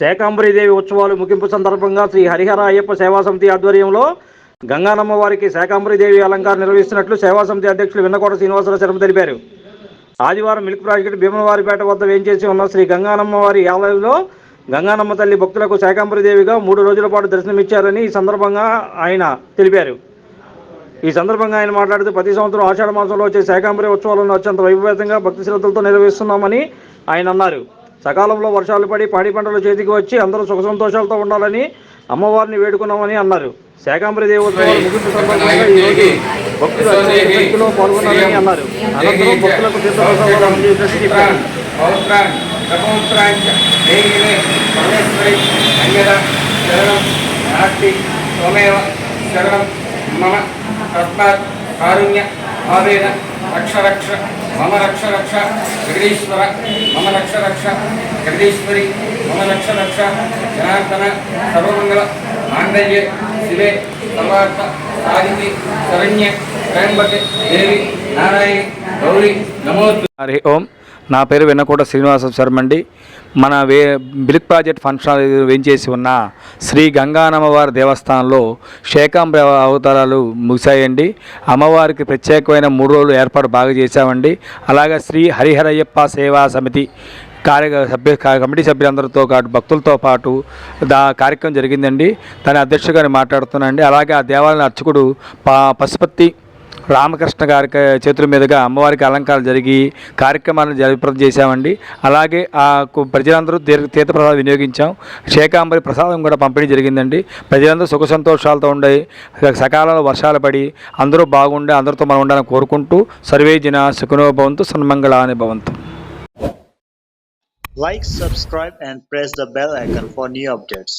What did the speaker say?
శాకాంబరీదేవి ఉత్సవాలు ముగింపు సందర్భంగా శ్రీ హరిహర అయ్యప్ప సేవా సమితి ఆధ్వర్యంలో గంగానమ్మ వారికి శాకాంబరీదేవి అలంకారం నిర్వహిస్తున్నట్లు సేవా సమితి అధ్యక్షులు విన్నకోట శ్రీనివాసరావు శర్మ తెలిపారు. ఆదివారం మిల్క్ ప్రాజెక్టు భీమవారిపేట వద్ద వేంచేసి ఉన్న శ్రీ గంగానమ్మ వారి ఆలయంలో గంగానమ్మ తల్లి భక్తులకు శాకాంబరీదేవిగా మూడు రోజుల పాటు దర్శనమిచ్చారని ఈ సందర్భంగా ఆయన తెలిపారు. ఈ సందర్భంగా ఆయన మాట్లాడుతూ ప్రతి సంవత్సరం ఆషాఢ మాసంలో వచ్చే శాకాంబరి ఉత్సవాలను అత్యంత వైభవేతంగా భక్తి శ్రద్ధలతో నిర్వహిస్తున్నామని ఆయన అన్నారు. సకాలంలో వర్షాలు పడి పాడి పంటలు చేతికి వచ్చి అందరూ సుఖ సంతోషాలతో ఉండాలని అమ్మవారిని వేడుకున్నామని అన్నారు. శాకాంబరి దేవి ముగింపు సందర్భంగా ఈ భక్తులు అత్యధిక పాల్గొన్నారని అన్నారు. అనంతరం భక్తులకు తీర్థప్రసాదాలు అందజేసినట్టు చెప్పారు. పౌత్రాన్ సపౌత్రాంచ దేహినే పరమేశ్వరి అంగద శరణం శరణం మమ తస్మాత్ కారుణ్య భావేన రక్ష రక్ష మమ రక్ష రక్ష జగదీశ్వర మమ రక్ష రక్ష జగదీశ్వరి మమ రక్ష రక్ష జనార్దన సర్వమంగళ మాంగళ్య శివే సర్వార్థ సాధితి శరణ్య త్రయంబకే దేవి నారాయణి గౌరీ నమోస్తు. హరి ఓం. నా పేరు వెన్నకోట శ్రీనివాస శర్మ అండి మన వే బిలిక్ ప్రాజెక్ట్ ఫంక్షన్ హాల్ వేంచేసి ఉన్న శ్రీ గంగానమ్మవారి దేవస్థానంలో శేకాంబ అవతారాలు ముగిశాయండి. అమ్మవారికి ప్రత్యేకమైన మూడు రోజులు ఏర్పాటు బాగా చేశామండి. అలాగే శ్రీ హరిహరయ్యప్ప సేవా సమితి కార్య సభ్య కమిటీ సభ్యులందరితో పాటు భక్తులతో పాటు దా కార్యక్రమం జరిగిందండి. దాని అధ్యక్షుడిగా మాట్లాడుతున్నానండి. అలాగే ఆ దేవాలయ అర్చకుడు పా పశుపతి రామకృష్ణ గారి చేతుల మీదుగా అమ్మవారికి అలంకారాలు జరిగి కార్యక్రమాలను జయప్రదం చేశామండి. అలాగే ఆ ప్రజలందరూ తీర్థ తీర్థప్రసాదం వినియోగించాం. శేకాంబరి ప్రసాదం కూడా పంపిణీ జరిగిందండి. ప్రజలందరూ సుఖ సంతోషాలతో ఉండే సకాలంలో వర్షాలు పడి అందరూ బాగుండే అందరితో మనం ఉండాలని కోరుకుంటూ సర్వే జన సుఖనో భవంతు సన్మంగళాని భవంతు. Like, subscribe, and press the bell icon for new updates.